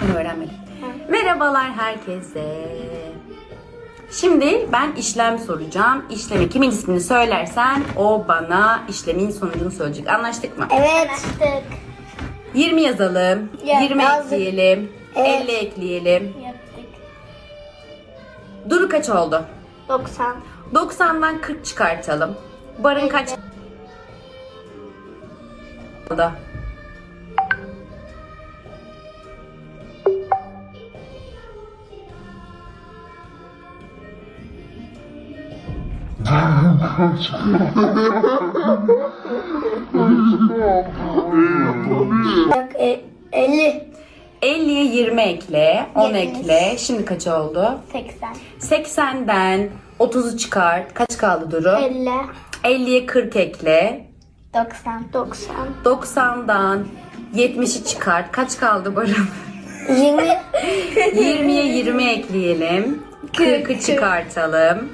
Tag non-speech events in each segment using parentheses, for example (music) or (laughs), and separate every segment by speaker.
Speaker 1: Bunu öğrenmedim. Merhabalar herkese. Şimdi ben işlem soracağım. İşlemi kimin ismini söylersen o bana işlemin sonucunu söyleyecek. Anlaştık mı?
Speaker 2: Evet.
Speaker 1: 20 yazalım.
Speaker 2: Ya,
Speaker 1: 20
Speaker 2: yazdık.
Speaker 1: ekleyelim.
Speaker 2: Evet.
Speaker 1: 50 ekleyelim.
Speaker 2: Yaptık.
Speaker 1: Duru kaç oldu?
Speaker 2: 90.
Speaker 1: 90'dan 40 çıkartalım. Barın kaç oldu?
Speaker 2: Bak e, 50.
Speaker 1: 50'ye 20 ekle, 10
Speaker 2: Yetmiş.
Speaker 1: ekle. Şimdi kaç oldu?
Speaker 2: 80.
Speaker 1: 80'den 30'u çıkart. Kaç kaldı Duru?
Speaker 2: 50.
Speaker 1: 50'ye 40 ekle.
Speaker 2: 90. 90.
Speaker 1: 90'dan 70'i çıkart. Kaç kaldı Barın?
Speaker 2: 20.
Speaker 1: 20'ye 20 ekleyelim. 40'ı çıkartalım.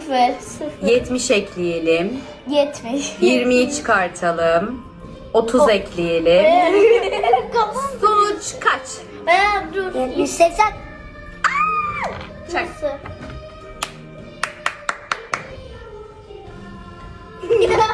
Speaker 2: 0. 0.
Speaker 1: 70 ekleyelim.
Speaker 2: 70.
Speaker 1: 20'yi (laughs) çıkartalım. 30 ekleyelim. (laughs)
Speaker 2: Kafam.
Speaker 1: Sonuç kaç?
Speaker 2: Ben dur. 70. 80.
Speaker 1: Çak. (laughs)